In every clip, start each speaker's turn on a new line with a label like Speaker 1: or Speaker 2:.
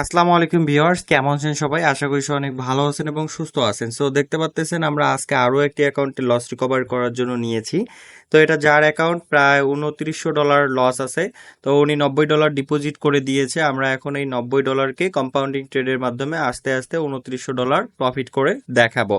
Speaker 1: আসসালামু আলাইকুম ভিউয়ার্স, কেমন আছেন সবাই? আশা করি অনেক ভালো আছেন এবং সুস্থ আছেন। সো দেখতে পাচ্তেছেন আমরা আজকে আরও একটি অ্যাকাউন্টে লস রিকভার করার জন্য নিয়েছি। তো এটা যার অ্যাকাউন্ট প্রায় উনত্রিশশো ডলার লস আছে। তো উনি নব্বই ডলার ডিপোজিট করে দিয়েছে। আমরা এখন এই নব্বই ডলারকে কম্পাউন্ডিং ট্রেডের মাধ্যমে আস্তে আস্তে উনত্রিশশো ডলার প্রফিট করে দেখাবো।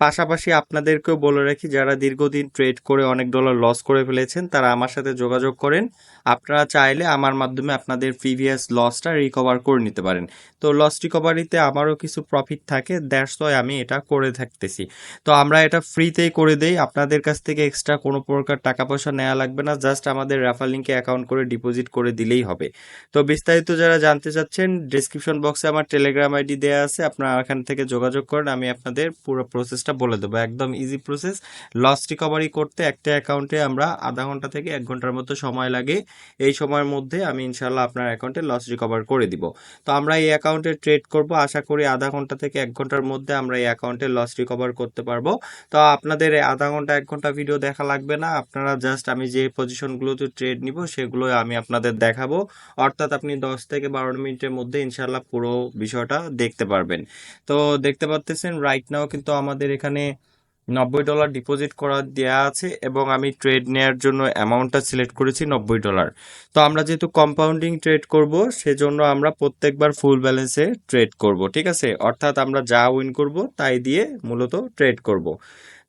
Speaker 1: পাশাপাশি আপনাদেরকেও বলে রাখি, যারা দীর্ঘদিন ট্রেড করে অনেক ডলার লস করে ফেলেছেন, তারা আমার সাথে যোগাযোগ করেন। আপনারা চাইলে আমার মাধ্যমে আপনাদের প্রিভিয়াস লসটা রিকভার করে নিতে পারেন। তো লস রিকভারিতে আমারও কিছু প্রফিট থাকে দ্যাটস ওয়াই আমি এটা করে থাকতেছি। তো আমরা এটা ফ্রিতেই করে দেই। আপনাদের কাছ থেকে এক্সট্রা কোনো প্রকার টাকা পয়সা নেওয়া লাগবে না জাস্ট আমাদের রেফার লিঙ্কে অ্যাকাউন্ট করে ডিপোজিট করে দিলেই হবে। তো বিস্তারিত যারা জানতে চাচ্ছেন ডিসক্রিপশন বক্সে আমার টেলিগ্রাম আইডি দেওয়া আছে, আপনারা এখান থেকে যোগাযোগ করেন, আমি আপনাদের পুরো প্রসেসটা বলে দেবো। একদম ইজি প্রসেস লস রিকভারি করতে একটা অ্যাকাউন্টে আমরা আধা ঘণ্টা থেকে এক ঘণ্টার মতো সময় লাগে। এই সময়ের মধ্যে আমি ইনশাল্লাহ আপনার অ্যাকাউন্টে লস রিকভার করে দিব। তো আমরা এই অ্যাকাউন্টে ট্রেড করব। আশা করি আধা ঘণ্টা থেকে এক ঘণ্টার মধ্যে আমরা এই অ্যাকাউন্টে লস রিকভার করতে পারব। তো আপনাদের আধা ঘণ্টা, এক ঘণ্টা ভিডিও দেখা লাগবে না। আপনারা জাস্ট আমি যে পজিশনগুলোতে ট্রেড নিব সেগুলো আমি আপনাদের দেখাবো। অর্থাৎ আপনি দশ থেকে বারো মিনিটের মধ্যে ইনশাল্লাহ পুরো বিষয়টা দেখতে পারবেন। তো দেখতে পাচ্তেছেন রাইট নাও কিন্তু আমাদের এখানে নব্বই ডলার ডিপোজিট করা দেওয়া আছে এবং আমি ট্রেড নেওয়ার জন্য অ্যামাউন্টটা সিলেক্ট করেছি নব্বই ডলার তো আমরা যেহেতু কম্পাউন্ডিং ট্রেড করব, সেজন্য আমরা প্রত্যেকবার ফুল ব্যালেন্সে ট্রেড করব, ঠিক আছে? অর্থাৎ আমরা যা উইন করব, তাই দিয়ে মূলত ট্রেড করব।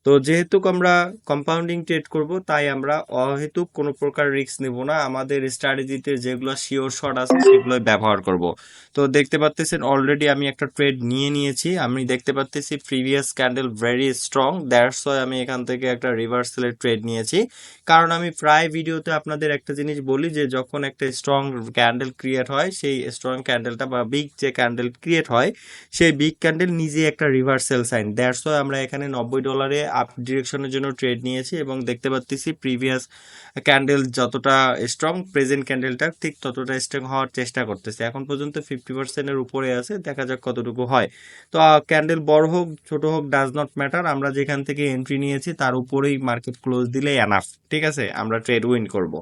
Speaker 1: তো যেহেতু আমরা কম্পাউন্ডিং ট্রেড করব, তাই আমরা অহেতুক কোনো প্রকার রিস্ক নেব না। আমাদের স্ট্র্যাটেজিতে যেগুলো শিওর শট আছে সেগুলো ব্যবহার করব। তো দেখতে পাচ্তেছেন অলরেডি আমি একটা ট্রেড নিয়ে নিয়েছি। আমি দেখতে পাচ্তেছি previous candle very strong that's why আমি এখান থেকে একটা রিভার্সালের ট্রেড নিয়েছি। কারণ আমি প্রায় ভিডিওতে আপনাদের একটা জিনিস বলি যে, যখন একটা স্ট্রং ক্যান্ডেল ক্রিয়েট হয়, সেই স্ট্রং ক্যান্ডেলটা বা বিগ যে ক্যান্ডেল ক্রিয়েট হয়, সেই বিগ ক্যান্ডেল নিজে একটা রিভার্সাল সাইন দ্যাটস ওয়াই আমরা এখানে নব্বই ডলারে আপ ডিরেকশনের জন্য ট্রেড নিয়েছি এবং দেখতে পাচ্ছি প্রিভিয়াস ক্যান্ডেল যতটা স্ট্রং প্রেজেন্ট ক্যান্ডেলটা ঠিক ততটা স্ট্রং হওয়ার চেষ্টা করতেছে। এখন পর্যন্ত ফিফটি পার্সেন্টের উপরে আছে, দেখা যাক কতটুকু হয়। তো ক্যান্ডেল বড় হোক, ছোট হোক ডাজ নট ম্যাটার আমরা যেখান থেকে এন্ট্রি নিয়েছি তার উপরেই মার্কেট ক্লোজ দিলে অ্যানাফ ঠিক আছে? আমরা ট্রেড উইন করব।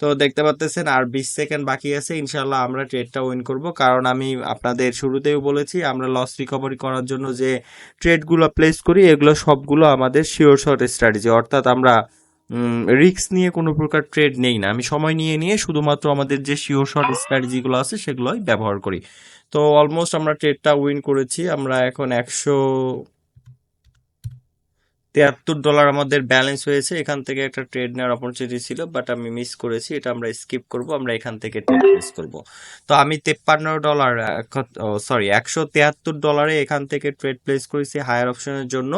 Speaker 1: তো দেখতে পাচ্তেছেন, আর বিশ সেকেন্ড বাকি আছে ইনশাল্লাহ আমরা ট্রেডটা উইন করব। কারণ আমি আপনাদের শুরুতেও বলেছি, আমরা লস রিকভারি করার জন্য যে ট্রেডগুলো প্লেস করি, এগুলো সবগুলো আমাদের শিওর শর্ট স্ট্র্যাটেজি অর্থাৎ আমরা রিস্ক নিয়ে কোনো প্রকার ট্রেড নেই না। আমি সময় নিয়ে নিয়ে শুধুমাত্র আমাদের যে শিওর শর্ট স্ট্র্যাটেজিগুলো আছে, সেগুলোই ব্যবহার করি। তো অলমোস্ট আমরা ট্রেডটা উইন করেছি। আমরা এখন একশো তিয়াত্তর ডলার আমাদের ব্যালেন্স হয়েছে, এখান থেকে একটা ট্রেড নেওয়ার অপরচুনিটি ছিল বাট আমি মিস করেছি, এটা আমরা স্কিপ করব, আমরা এখান থেকে ট্রেড মিস করব। তো আমি তেপ্পান্ন ডলার সরি একশো তিয়াত্তর ডলারে এখান থেকে ট্রেড প্লেস করেছি হায়ার অপশনের জন্য।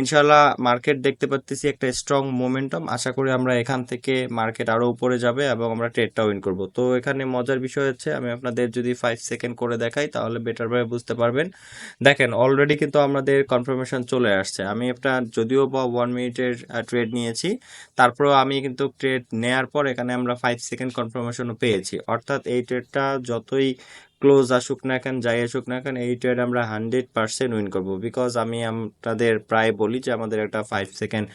Speaker 1: ইনশাল্লাহ মার্কেট দেখতে পাচ্ছি একটা স্ট্রং মোমেন্টাম আশা করি আমরা এখান থেকে মার্কেট আরও উপরে যাবে এবং আমরা ট্রেডটা উইন করব। তো এখানে মজার বিষয় হচ্ছে, আমি আপনাদের যদি ফাইভ সেকেন্ড করে দেখাই, তাহলে বেটারভাবে বুঝতে পারবেন। দেখেন অলরেডি কিন্তু আমাদের কনফার্মেশন চলে আসছে। আমি একটা যদিও বা ওয়ান মিনিটের ট্রেড নিয়েছি। তারপরেও আমি কিন্তু ট্রেড নেয়ার পর এখানে আমরা ফাইভ সেকেন্ড কনফার্মেশনও পেয়েছি। অর্থাৎ এই ট্রেডটা যতই ক্লোজ আসুক না কেন, যাই আসুক না কেন, এই ট্রেড আমরা হান্ড্রেড পার্সেন্ট উইন করব। বিকজ আমি আপনাদের প্রায় বলি যে আমাদের একটা ফাইভ সেকেন্ড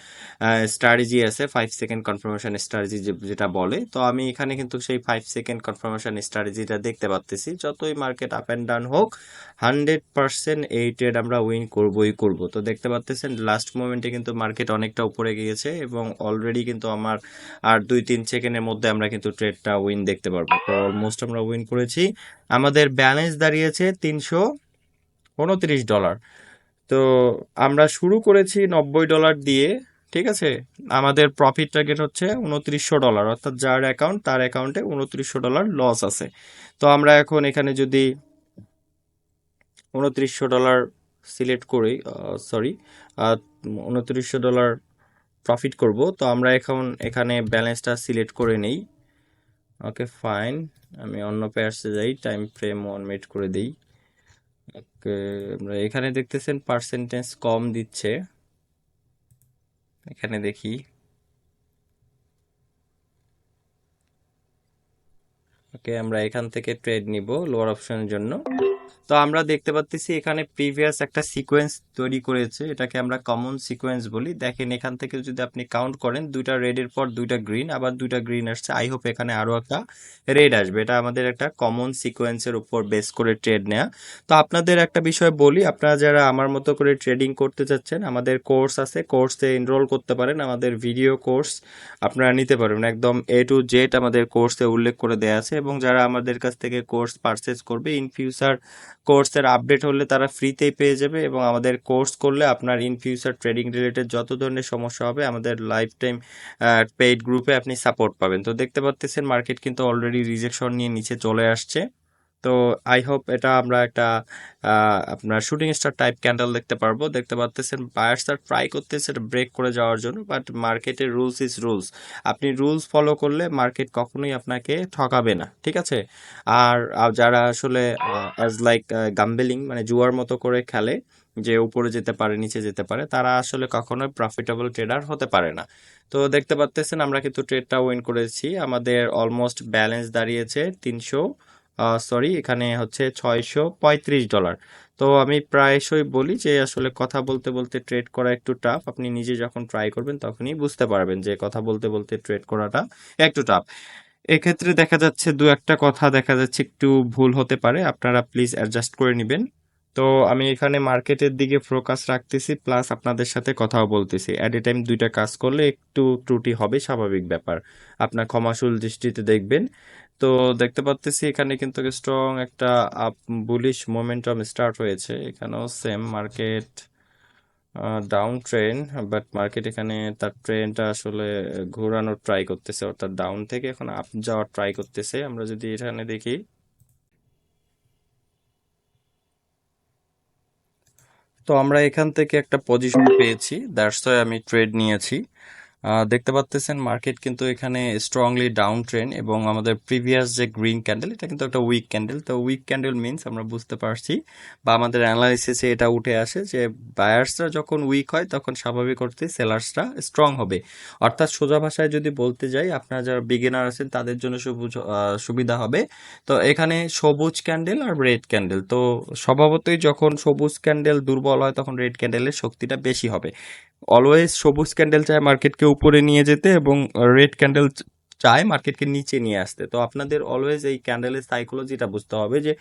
Speaker 1: স্ট্র্যাটেজি আছে ফাইভ সেকেন্ড কনফার্মেশন স্ট্র্যাটেজি যেটা বলে। তো আমি এখানে কিন্তু সেই ফাইভ সেকেন্ড কনফার্মেশন স্ট্র্যাটেজিটা দেখতে পাচ্তেছি যতই মার্কেট আপ অ্যান্ড ডাউন হোক হান্ড্রেড পার্সেন্ট এই ট্রেড আমরা উইন করবোই করব। তো দেখতে পাচ্তেছেন লাস্ট মোমেন্টে কিন্তু মার্কেট অনেকটা উপরে গিয়েছে এবং অলরেডি কিন্তু আমার আর দুই, তিন সেকেন্ডের মধ্যে আমরা কিন্তু ট্রেডটা উইন দেখতে পারব। তো অলমোস্ট আমরা উইন করেছি। আমাদের ব্যালেন্স দাঁড়িয়েছে তিনশো উনত্রিশ ডলার তো আমরা শুরু করেছি নব্বই ডলার দিয়ে, ঠিক আছে? আমাদের প্রফিট টার্গেট হচ্ছে উনত্রিশশো ডলার অর্থাৎ যার অ্যাকাউন্ট তার অ্যাকাউন্টে উনত্রিশশো ডলার লস আছে। তো আমরা এখন এখানে যদি উনত্রিশশো ডলার সিলেক্ট করি সরি উনত্রিশশো ডলার প্রফিট করব, তো আমরা এখন এখানে ব্যালেন্সটা সিলেক্ট করে নেই। ওকে ফাইন আমি অন্য পেয়ার্সে যাই টাইম ফ্রেম ওয়ান মিনিট করে দিই। ওকে আমরা এখানে দেখতেছেন পার্সেন্টেজ কম দিচ্ছে। এখানে দেখি। ওকে আমরা এখান থেকে ট্রেড নিব লোয়ার অপশনের জন্য। তো আমরা দেখতে পাচ্ছি এখানে প্রিভিয়াস একটা সিকোয়েন্স তৈরি করেছে, এটাকে আমরা কমন সিকোয়েন্স বলি। দেখেন, এখান থেকে যদি আপনি কাউন্ট করেন, দুইটা রেডের পর দুইটা গ্রিন আবার দুইটা গ্রিন আসছে। আই হোপ এখানে আরও একটা রেড আসবে। এটা আমাদের একটা কমন সিকোয়েন্সের উপর বেস করে ট্রেড নেওয়া তো আপনাদের একটা বিষয় বলি, আপনারা যারা আমার মতো করে ট্রেডিং করতে চাচ্ছেন, আমাদের কোর্স আছে কোর্সে এনরোল করতে পারেন। আমাদের ভিডিও কোর্স আপনারা নিতে পারবেন। একদম এ টু জেড আমাদের কোর্সে উল্লেখ করে দেওয়া আছে। এবং যারা আমাদের কাছ থেকে কোর্স পারচেজ করবে ইন ফিউচার কোর্সের আপডেট হলে তারা ফ্রিতেই পেয়ে যাবে এবং আমাদের কোর্স করলে আপনার ইন ফিউচার ট্রেডিং রিলেটেড যত ধরনের সমস্যা হবে, আমাদের লাইফ টাইম পেইড গ্রুপে আপনি সাপোর্ট পাবেন। তো দেখতে পাচ্ছেন মার্কেট কিন্তু অলরেডি রিজেকশন নিয়ে নিচে চলে আসছে। তো আই হোপ এটা আমরা একটা আপনার শুটিং স্টার টাইপ ক্যান্ডেল দেখতে পারব। দেখতে পাচ্ছেন বায়ার্সরা ট্রাই করতেছে এটা ব্রেক করে যাওয়ার জন্য বাট মার্কেটের রুলস ইজ রুলস আপনি রুলস ফলো করলে মার্কেট কখনোই আপনাকে ঠকাবে না, ঠিক আছে? আর যারা আসলে অ্যাজ লাইক গাম্বেলিং মানে জুয়ার মতো করে খেলে, যে উপরে যেতে পারে, নিচে যেতে পারে, তারা আসলে কখনোই প্রফিটেবল ট্রেডার হতে পারে না। তো দেখতে পাচ্ছেন আমরা কিন্তু ট্রেডটা উইন করেছি। আমাদের অলমোস্ট ব্যালেন্স দাঁড়িয়েছে তিনশো সরি এখানে হচ্ছে ছয়শো পঁয়ত্রিশ ডলার তো আমি প্রায়শই বলি যে, আসলে কথা বলতে বলতে ট্রেড করা একটু টাফ আপনি নিজে যখন ট্রাই করবেন, তখনই বুঝতে পারবেন যে, কথা বলতে বলতে ট্রেড করাটা একটু টাফ এক্ষেত্রে দেখা যাচ্ছে, দু একটা কথা দেখা যাচ্ছে একটু ভুল হতে পারে। আপনারা প্লিজ অ্যাডজাস্ট করে নেবেন। তো আমি এখানে মার্কেটের দিকে ফোকাস রাখতেছি প্লাস আপনাদের সাথে কথাও বলতেছি। অ্যাট এ টাইম দুইটা কাজ করলে একটু ত্রুটি হবে, স্বাভাবিক ব্যাপার। আপনার ক্ষমাসুল দৃষ্টিতে দেখবেন। তো দেখতে পাচ্তেছি এখানে কিন্তু স্ট্রং একটা, আপ বুলিশ মোমেন্টাম স্টার্ট হয়েছে। এখানেও same market down trend but market এখানে তার ট্রেনটা আসলে ঘোরানোর ট্রাই করতেছে, অর্থাৎ ডাউন থেকে এখন আপ যাওয়ার ট্রাই করতেছে। আমরা যদি এখানে দেখি, তো আমরা এখান থেকে একটা পজিশন পেয়েছি। দ্যাটস আমি ট্রেড নিয়েছি। দেখতে পাচ্তেছেন মার্কেট কিন্তু এখানে স্ট্রংলি ডাউন ট্রেন এবং আমাদের প্রিভিয়াস যে গ্রিন ক্যান্ডেল এটা কিন্তু একটা উইক ক্যান্ডেল তো উইক ক্যান্ডেল মিনস আমরা বুঝতে পারছি বা আমাদের অ্যানালাইসিসে এটা উঠে আসে যে বায়ার্সরা যখন উইক হয়, তখন স্বাভাবিক অর্থে সেলার্সরা স্ট্রং হবে। অর্থাৎ সোজা ভাষায় যদি বলতে যাই, আপনারা যারা বিগিনার আছেন, তাদের জন্য সুবিধা হবে। তো এখানে সবুজ ক্যান্ডেল আর রেড ক্যান্ডেল তো স্বভাবতই যখন সবুজ ক্যান্ডেল দুর্বল হয়, তখন রেড ক্যান্ডেলের শক্তিটা বেশি হবে। অলওয়েজ সবুজ ক্যান্ডেল চায় মার্কেটকে উপরে নিয়ে যেতে এবং রেড ক্যান্ডেল চায় মার্কেটকে নিচে নিয়ে আসতে। তো আপনাদের অলওয়েজ এই ক্যান্ডেলের সাইকোলজিটা বুঝতে হবে যে,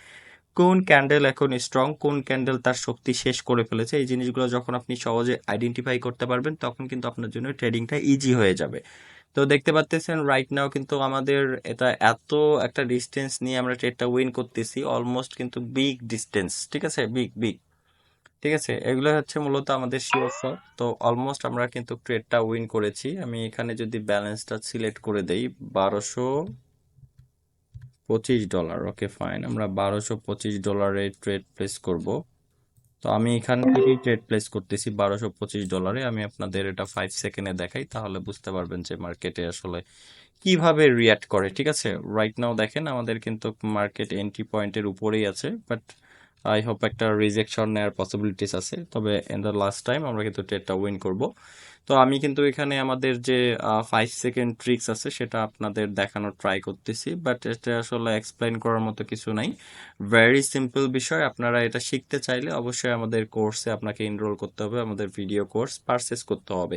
Speaker 1: কোন ক্যান্ডেল এখন স্ট্রং কোন ক্যান্ডেল তার শক্তি শেষ করে ফেলেছে। এই জিনিসগুলো যখন আপনি সহজে আইডেন্টিফাই করতে পারবেন, তখন কিন্তু আপনার জন্য ট্রেডিংটা ইজি হয়ে যাবে। তো দেখতে পাচ্তেছেন রাইট নাও কিন্তু আমাদের এটা এত একটা ডিস্টেন্স নিয়ে আমরা ট্রেডটা উইন করতেছি অলমোস্ট কিন্তু বিগ ডিস্টেন্স ঠিক আছে? বিগ বিগ ঠিক আছে? এগুলো হচ্ছে মূলত আমাদের শিওর শট তো অলমোস্ট আমরা কিন্তু ট্রেডটা উইন করেছি। আমি এখানে যদি ব্যালেন্সটা সিলেক্ট করে দেই, বারোশো পঁচিশ ডলার ওকে ফাইন আমরা বারোশো পঁচিশ ডলারে ট্রেড প্লেস করব। তো আমি এখান থেকেই ট্রেড প্লেস করতেছি বারোশো পঁচিশ ডলারে আমি আপনাদের এটা ফাইভ সেকেন্ডে দেখাই, তাহলে বুঝতে পারবেন যে মার্কেটে আসলে কীভাবে রিয়াক্ট করে, ঠিক আছে? রাইট নাও দেখেন আমাদের কিন্তু মার্কেট এন্ট্রি পয়েন্টের উপরেই আছে বাট আই হোপ একটা রিজেকশন নেওয়ার পসিবিলিটিস আছে। তবে ইন দ্য লাস্ট টাইম আমরা কিন্তু ট্রেডটা উইন করব। তো আমি কিন্তু এখানে আমাদের যে ফাইভ সেকেন্ড ট্রিক্স আছে, সেটা আপনাদের দেখানোর ট্রাই করতেছি। বাট এটা আসলে এক্সপ্লেন করার মতো কিছু নাই। ভেরি সিম্পল বিষয়। আপনারা এটা শিখতে চাইলে অবশ্যই আমাদের কোর্সে আপনাকে এনরোল করতে হবে। আমাদের ভিডিও কোর্স পারচেস করতে হবে।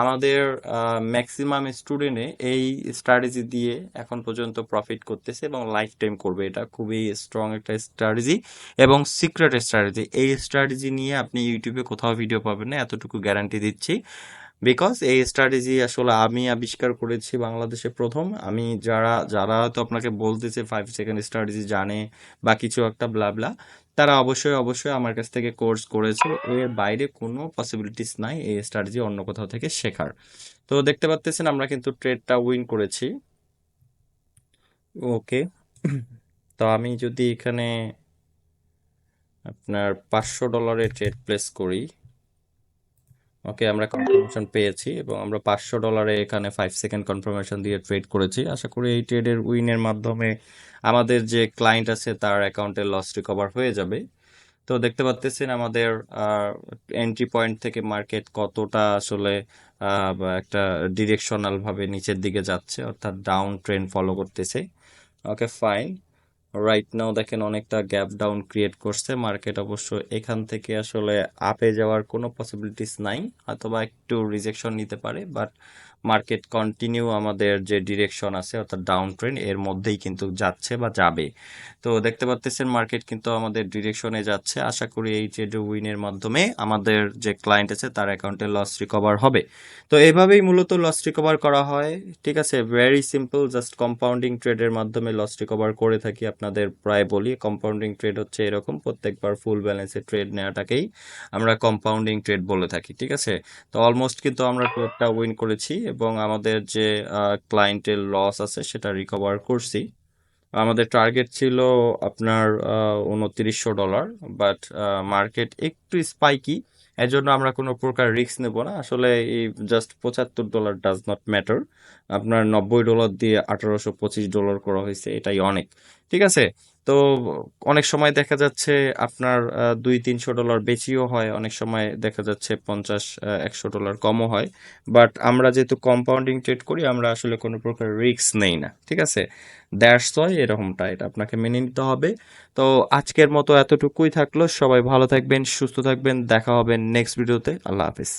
Speaker 1: আমাদের ম্যাক্সিমাম স্টুডেন্টে এই স্ট্র্যাটেজি দিয়ে এখন পর্যন্ত প্রফিট করতেছে এবং লাইফ টাইম করবে। এটা খুবই স্ট্রং একটা স্ট্র্যাটেজি এবং সিক্রেট স্ট্র্যাটেজি এই স্ট্র্যাটেজি নিয়ে আপনি ইউটিউবে কোথাও ভিডিও পাবেন না, এতটুকু গ্যারান্টি দিচ্ছি। বিকজ এই স্ট্র্যাটেজি আসলে আমি আবিষ্কার করেছি বাংলাদেশে প্রথম। আমি যারা যারা হয়তো আপনাকে বলতেছে ফাইভ সেকেন্ড স্ট্র্যাটেজি জানে বা কিছু একটা ব্লাবলা তারা অবশ্যই অবশ্যই আমার কাছ থেকে কোর্স করেছে। এর বাইরে কোনো পসিবিলিটিস নাই এই স্ট্র্যাটেজি অন্য কোথাও থেকে শেখার। তো দেখতে পাচ্ছেন আমরা কিন্তু ট্রেডটা উইন করেছি। ওকে তো আমি যদি এখানে আপনার পাঁচশো ডলারের ট্রেড প্লেস করি। ওকে, আমরা কনফার্মেশন পেয়েছি এবং আমরা পাঁচশো ডলারে এখানে ফাইভ সেকেন্ড কনফার্মেশন দিয়ে ট্রেড করেছি। আশা করি এই ট্রেডের উইনের মাধ্যমে আমাদের যে ক্লায়েন্ট আছে তার অ্যাকাউন্টের লস রিকভার হয়ে যাবে। তো দেখতে পাচ্ছেন আমাদের এন্ট্রি পয়েন্ট থেকে মার্কেট কতটা আসলে একটা ডিরেকশনাল ভাবে নিচের দিকে যাচ্ছে, অর্থাৎ ডাউন ট্রেন্ড ফলো করতেছে। ওকে ফাইন রাইট নাও দেখেন অনেকটা গ্যাপ ডাউন ক্রিয়েট করছে। মার্কেট অবশ্য এখান থেকে আসলে আপে যাওয়ার কোনো পসিবিলিটিস নাই। অথবা একটু রিজেকশন নিতে পারে বাট মার্কেট কন্টিনিউ আমাদের যে ডিরেকশন আছে, অর্থাৎ ডাউন ট্রেন্ড এর মধ্যেই কিন্তু যাচ্ছে বা যাবে। তো দেখতে পাচ্ছেন মার্কেট কিন্তু আমাদের ডিরেকশনে যাচ্ছে। আশা করি এই ট্রেড উইনের মাধ্যমে আমাদের যে ক্লায়েন্ট আছে, তার অ্যাকাউন্টে লস রিকভার হবে। তো এভাবেই মূলত লস রিকভার করা হয়। ঠিক আছে ভেরি সিম্পল জাস্ট কম্পাউন্ডিং ট্রেডের মাধ্যমে লস রিকভার করে থাকি আপনাদের প্রায় বলি। কম্পাউন্ডিং ট্রেড হচ্ছে এরকম, প্রত্যেকবার ফুল ব্যালেন্সে ট্রেড নেওয়াটাকেই আমরা কম্পাউন্ডিং ট্রেড বলে থাকি। ঠিক আছে? তো অলমোস্ট কিন্তু আমরা ট্রেডটা উইন করেছি এবং আমাদের যে ক্লায়েন্টের লস আছে সেটা রিকভার করছি। আমাদের টার্গেট ছিল আপনার উনত্রিশশো ডলার বাট মার্কেট একটু স্পাইকি এর জন্য আমরা কোনো প্রকার রিস্ক নেব না। আসলে এই জাস্ট পঁচাত্তর ডলার ডাজ নট ম্যাটার আপনার নব্বই ডলার দিয়ে আঠারোশো পঁচিশ ডলার করা হয়েছে, এটাই অনেক। ঠিক আছে? তো অনেক সময় দেখা যাচ্ছে আপনার দুই তিনশো ডলার বেশিও হয়, অনেক সময় দেখা যাচ্ছে পঞ্চাশ একশো ডলার কমও হয়। বাট আমরা যেহেতু কম্পাউন্ডিং ট্রেড করি, আমরা আসলে কোনো প্রকার রিস্ক নেই না, ঠিক আছে? দ্যাটস ওয়াই এরকমটা, এটা আপনাকে মেনে নিতে হবে। তো আজকের মতো এতটুকুই থাকল, সবাই ভালো থাকবেন, সুস্থ থাকবেন, দেখা হবে নেক্সট ভিডিওতে, আল্লাহ হাফিজ।